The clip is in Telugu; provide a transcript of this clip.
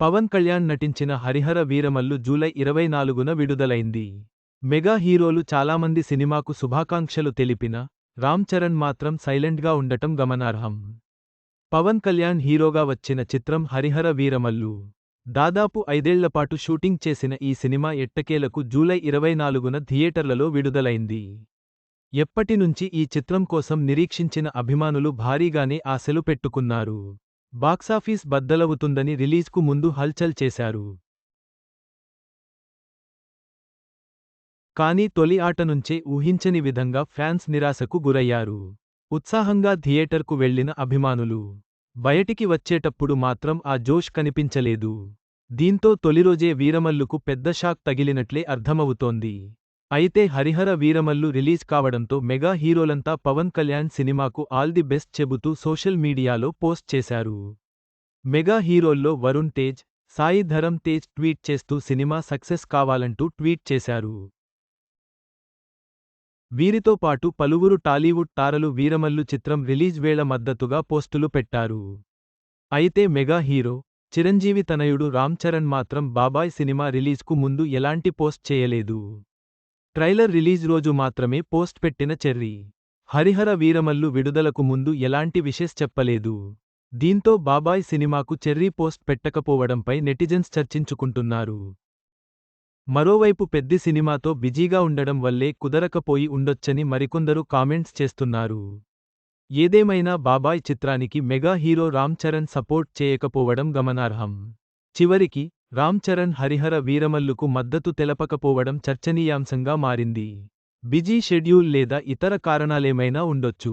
పవన్ కళ్యాణ్ నటించిన హరిహర వీరమల్లు జూలై ఇరవై నాలుగున విడుదలైంది. మెగా హీరోలు చాలామంది సినిమాకు శుభాకాంక్షలు తెలిపిన రామ్ చరణ్ మాత్రం సైలెంట్గా ఉండటం గమనార్హం. పవన్ కళ్యాణ్ హీరోగా వచ్చిన చిత్రం హరిహర వీరమల్లు. దాదాపు ఐదేళ్ళపాటు షూటింగ్ చేసిన ఈ సినిమా ఎట్టకేలకు జూలై ఇరవై నాలుగున థియేటర్లలో విడుదలైంది. ఎప్పటినుంచి ఈ చిత్రం కోసం నిరీక్షించిన అభిమానులు భారీగానే ఆశలు పెట్టుకున్నారు. బాక్సాఫీస్ బద్దలవుతుందని రిలీజ్కు ముందు హల్చల్ చేశారు. కానీ తొలి ఆట నుంచే ఊహించని విధంగా ఫ్యాన్స్ నిరాశకు గురయ్యారు. ఉత్సాహంగా థియేటర్కు వెళ్ళిన అభిమానులు బయటికి వచ్చేటప్పుడు మాత్రం ఆ జోష్ కనిపించలేదు. దీంతో తొలిరోజే వీరమల్లుకు పెద్ద షాక్ తగిలినట్లే అర్థమవుతోంది. అయితే హరిహర వీరమల్లు రిలీజ్ కావడంతో మెగా హీరోలంతా పవన్ కళ్యాణ్ సినిమాకు ఆల్ ది బెస్ట్ చెబుతూ సోషల్ మీడియాలో పోస్ట్ చేశారు. మెగా హీరోల్లో వరుణ్ తేజ్ సాయి ధరమ్ తేజ్ ట్వీట్ చేస్తూ సినిమా సక్సెస్ కావాలంటూ ట్వీట్ చేశారు. వీరితో పాటు పలువురు టాలీవుడ్ తారలు వీరమల్లు చిత్రం రిలీజ్ వేళ మద్దతుగా పోస్టులు పెట్టారు. అయితే మెగా హీరో చిరంజీవి తనయుడు రామ్ చరణ్ మాత్రం బాబాయ్ సినిమా రిలీజ్కు ముందు ఎలాంటి పోస్ట్ చేయలేదు. ట్రైలర్ రిలీజ్ రోజు మాత్రమే పోస్ట్ పెట్టిన చెర్రీ. హరిహర వీరమల్లు విడుదలకు ముందు ఎలాంటి విషెస్ చెప్పలేదు. దీంతో బాబాయ్ సినిమాకు చెర్రీ పోస్ట్ పెట్టకపోవడంపై నెటిజన్స్ చర్చించుకుంటున్నారు. మరోవైపు పెద్ది సినిమాతో బిజీగా ఉండడం వల్లే కుదరకపోయి ఉండొచ్చని మరికొందరు కామెంట్స్ చేస్తున్నారు. ఏదేమైనా బాబాయ్ చిత్రానికి mega hero Ram Charan support చేయకపోవడం గమనార్హం. చివరికి రామ్ చరణ్ హరిహర వీరమల్లుకు మద్దతు తెలపకపోవడం చర్చనీయాంశంగా మారింది. బిజీ షెడ్యూల్ లేదా ఇతర కారణాలేమైనా ఉండొచ్చు.